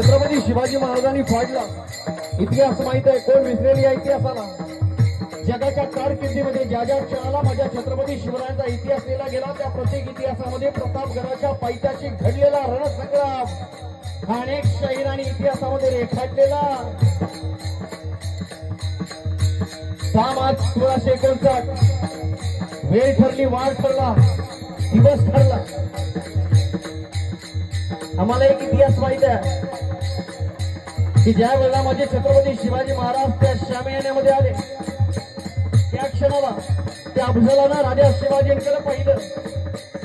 छत्रपती शिवाजी महाराजांनी फाडला. इतिहास माहीत आहे कोण विसरेल या इतिहासाला? जगाच्या कारकिर्दीमध्ये ज्या ज्या क्षणाला माझ्या छत्रपती शिवरायांचा इतिहास लिहिला गेला त्या प्रत्येक इतिहासामध्ये प्रतापगडाच्या पायथ्याशी घडलेला रणसंग्राम हा अनेक शहीरांनी इतिहासामध्ये रेखाटलेला. सहा मार्च सोळाशे एकोणसाठ. वेळ ठरली वाढ ठरला दिवस ठरला. आम्हाला एक इतिहास माहीत आहे. की ज्या वेळेला माझे छत्रपती शिवाजी महाराज त्या शामियान्यामध्ये आले त्या क्षणाला त्या अफजलानं राजा शिवाजींकडे पाहिलं.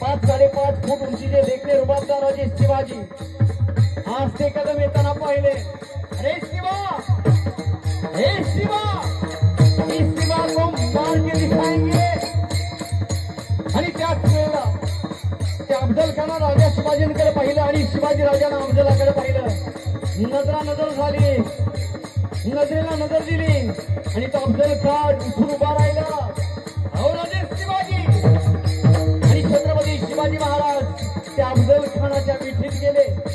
पाच साडेपाच फूट उंचीचे देखणे रुबाबदार राजे शिवाजी. आज ते कदम येताना पाहिले. अरे शिवा! हे शिवा इस शिवा को दिखाएंगे आणि त्याच वेळेला त्या अफजल खाना राजा शिवाजींकडे पाहिलं आणि शिवाजी राजानं अफजलाकडे पाहिलं. नजरा नजर झाली. नजरेला नजर दिली. आणि तो अफजल खान उठून उभा राहिला. हो औरंगजेब शिवाजी. आणि छत्रपती शिवाजी महाराज त्या अफजल खानाच्या मिठीत गेले.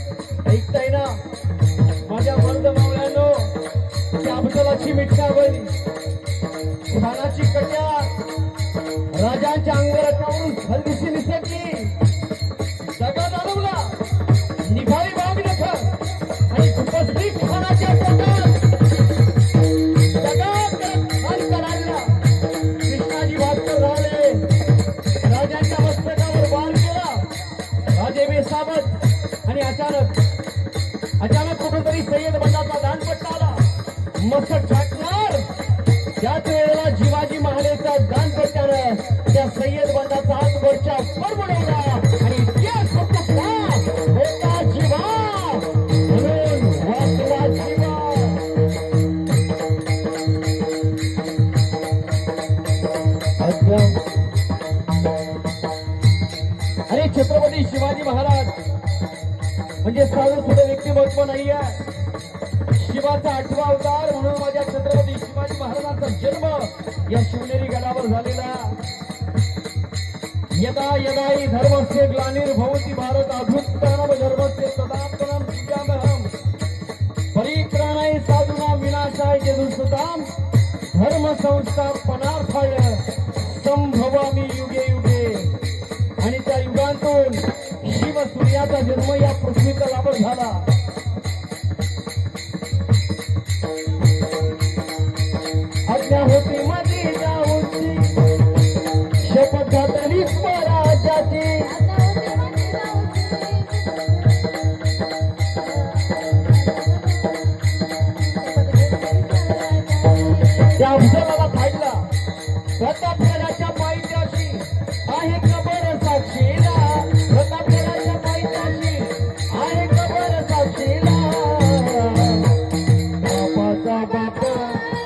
आणि अचानक अचानक कुठेतरी सय्यद बंडाचा दानपट्टा आला मस्तक छाटणार त्याच वेळेला जिवाजी महालेचा दानपट्ट्यानं त्या सय्यद बंदाचा हात वरच्या अरे छत्रपती शिवाजी महाराज. म्हणजे साधं सुद्धा व्यक्तिमत्व नाही आहे शिवाचा आठवा अवतार म्हणून माझ्या छत्रपती शिवाजी महाराजांचा जन्म या शिवनेरी गडावर झालेला. यदा यदा हि धर्मस्य ग्लानिर्भवति भारत अभ्युत्थानम धर्मस्य तदात्मनं विद्यामहम् परित्राणाय साधुना विनाशाय जदुसताम धर्म संस्थापनार्थाय संभवामी युगे शिव जन्म या पृथ्वी लाभ झाला. आज्ञा होती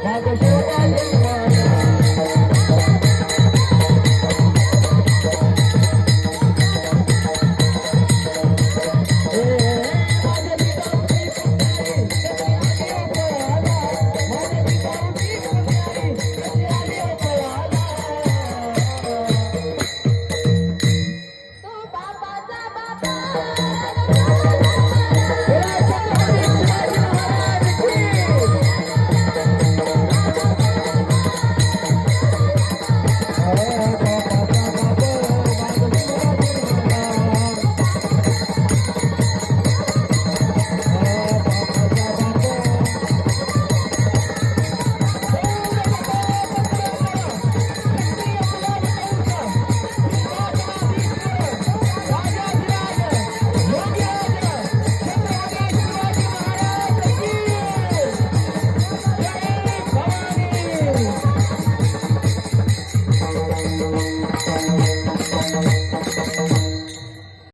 来再见